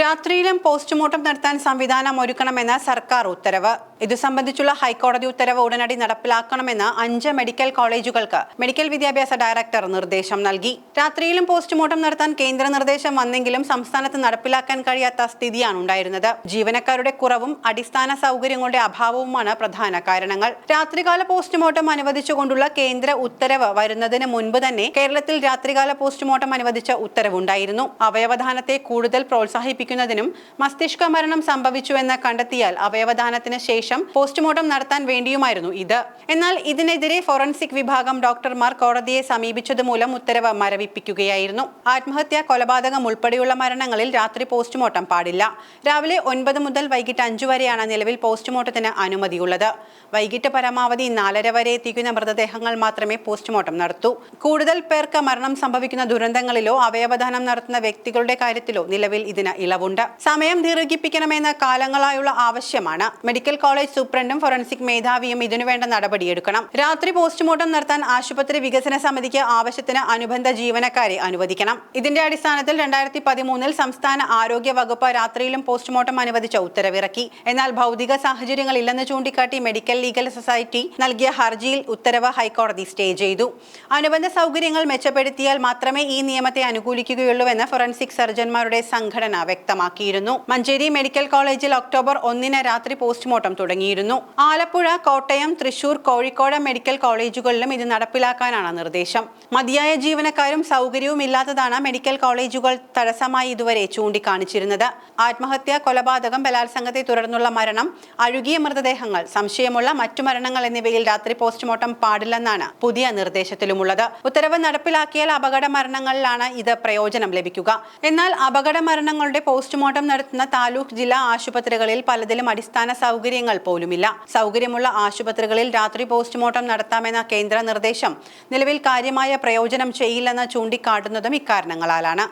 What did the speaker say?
രാത്രിയിലും പോസ്റ്റ്മോർട്ടം നടത്താൻ സംവിധാനം ഒരുക്കണമെന്ന് സർക്കാർ ഉത്തരവ്. ഇതു സംബന്ധിച്ചുള്ള ഹൈക്കോടതി ഉത്തരവ് ഉടനടി നടപ്പിലാക്കണമെന്ന് അഞ്ച് മെഡിക്കൽ കോളേജുകൾക്ക് മെഡിക്കൽ വിദ്യാഭ്യാസ ഡയറക്ടർ നിർദ്ദേശം നൽകി. രാത്രിയിലും പോസ്റ്റ്മോർട്ടം നടത്താൻ കേന്ദ്ര നിർദ്ദേശം വന്നെങ്കിലും സംസ്ഥാനത്ത് നടപ്പിലാക്കാൻ കഴിയാത്ത സ്ഥിതിയാണ് ഉണ്ടായിരുന്നത്. ജീവനക്കാരുടെ കുറവും അടിസ്ഥാന സൗകര്യങ്ങളുടെ അഭാവവുമാണ് പ്രധാന കാരണങ്ങൾ. രാത്രികാല പോസ്റ്റ്മോർട്ടം അനുവദിച്ചുകൊണ്ടുള്ള കേന്ദ്ര ഉത്തരവ് വരുന്നതിന് മുൻപ് തന്നെ കേരളത്തിൽ രാത്രികാല പോസ്റ്റ്മോർട്ടം അനുവദിച്ച ഉത്തരവുണ്ടായിരുന്നു. അവയവദാനത്തെ കൂടുതൽ പ്രോത്സാഹിപ്പിക്കുന്നതിനും മസ്തിഷ്ക മരണം സംഭവിച്ചുവെന്ന് കണ്ടെത്തിയാൽ അവയവദാനത്തിന് ശേഷം പോസ്റ്റ്മോർട്ടം നടത്താൻ വേണ്ടിയുമായിരുന്നു ഇത്. എന്നാൽ ഇതിനെതിരെ ഫോറൻസിക് വിഭാഗം ഡോക്ടർമാർ കോടതിയെ സമീപിച്ചത് മൂലം ഉത്തരവ് മരവിപ്പിക്കുകയായിരുന്നു. ആത്മഹത്യ കൊലപാതകം ഉൾപ്പെടെയുള്ള മരണങ്ങളിൽ രാത്രി പോസ്റ്റ്മോർട്ടം പാടില്ല. രാവിലെ ഒൻപത് മുതൽ വൈകിട്ട് അഞ്ചു വരെയാണ് നിലവിൽ പോസ്റ്റ്മോർട്ടത്തിന് അനുമതിയുള്ളത്. വൈകിട്ട് പരമാവധി നാലര വരെ എത്തിക്കുന്ന മൃതദേഹങ്ങൾ മാത്രമേ പോസ്റ്റ്മോർട്ടം നടത്തൂ. കൂടുതൽ പേർക്ക് മരണം സംഭവിക്കുന്ന ദുരന്തങ്ങളിലോ അവയവദാനം നടത്തുന്ന വ്യക്തികളുടെ കാര്യത്തിലോ നിലവിൽ ഇതിന് ഇളവുണ്ട് സമയം ദീർഘിപ്പിക്കണമെന്ന കാലങ്ങളായുള്ള ആവശ്യമാണ്. മെഡിക്കൽ കോളേജ് സൂപ്രണ്ടും ഫോറൻസിക് മേധാവിയും ഇതിനുവേണ്ട നടപടിയെടുക്കണം. രാത്രി പോസ്റ്റ്മോർട്ടം നടത്താൻ ആശുപത്രി വികസന സമിതിക്ക് ആവശ്യത്തിന് അനുബന്ധ ജീവനക്കാരെ അനുവദിക്കണം. ഇതിന്റെ അടിസ്ഥാനത്തിൽ രണ്ടായിരത്തി പതിമൂന്നിൽ സംസ്ഥാന ആരോഗ്യ വകുപ്പ് രാത്രിയിലും പോസ്റ്റ്മോർട്ടം അനുവദിച്ച ഉത്തരവിറക്കി. എന്നാൽ ഭൗതിക സാഹചര്യങ്ങൾ ഇല്ലെന്ന് ചൂണ്ടിക്കാട്ടി മെഡിക്കൽ ലീഗൽ സൊസൈറ്റി നൽകിയ ഹർജിയിൽ ഉത്തരവ് ഹൈക്കോടതി സ്റ്റേ ചെയ്തു. അനുബന്ധ സൗകര്യങ്ങൾ മെച്ചപ്പെടുത്തിയാൽ മാത്രമേ ഈ നിയമത്തെ അനുകൂലിക്കുകയുള്ളൂവെന്ന് ഫോറൻസിക് സർജൻമാരുടെ സംഘടന വ്യക്തമാക്കിയിരുന്നു. മഞ്ചേരി മെഡിക്കൽ കോളേജിൽ ഒക്ടോബർ ഒന്നിന് രാത്രി പോസ്റ്റ്മോർട്ടം തുടങ്ങിയിരുന്നു. ആലപ്പുഴ കോട്ടയം തൃശൂർ കോഴിക്കോട് മെഡിക്കൽ കോളേജുകളിലും ഇത് നടപ്പിലാക്കാനാണ് നിർദ്ദേശം. മതിയായ ജീവനക്കാരും സൗകര്യവും ഇല്ലാത്തതാണ് മെഡിക്കൽ കോളേജുകൾ തടസ്സമായി ഇതുവരെ ചൂണ്ടിക്കാണിച്ചിരുന്നത്. ആത്മഹത്യ കൊലപാതകം ബലാത്സംഗത്തെ തുടർന്നുള്ള മരണം അഴുകിയ മൃതദേഹങ്ങൾ സംശയമുള്ള മറ്റു മരണങ്ങൾ എന്നിവയിൽ രാത്രി പോസ്റ്റ്മോർട്ടം പാടില്ലെന്നാണ് പുതിയ നിർദ്ദേശത്തിലുമുള്ളത്. ഉത്തരവ് നടപ്പിലാക്കിയാൽ അപകട മരണങ്ങളിലാണ് ഇത് പ്രയോജനം ലഭിക്കുക. എന്നാൽ അപകട മരണങ്ങളുടെ പോസ്റ്റ്മോർട്ടം നടത്തുന്ന താലൂക്ക് ജില്ലാ ആശുപത്രികളിൽ പലതിലും അടിസ്ഥാന സൗകര്യങ്ങൾ പോലുമില്ല. സൗകര്യമുള്ള ആശുപത്രികളിൽ രാത്രി പോസ്റ്റ്മോർട്ടം നടത്താമെന്ന കേന്ദ്ര നിർദ്ദേശം നിലവിൽ കാര്യമായ പ്രയോജനം ചെയ്യില്ലെന്ന് ചൂണ്ടിക്കാട്ടുന്നതും ഇക്കാരണങ്ങളാലാണ്.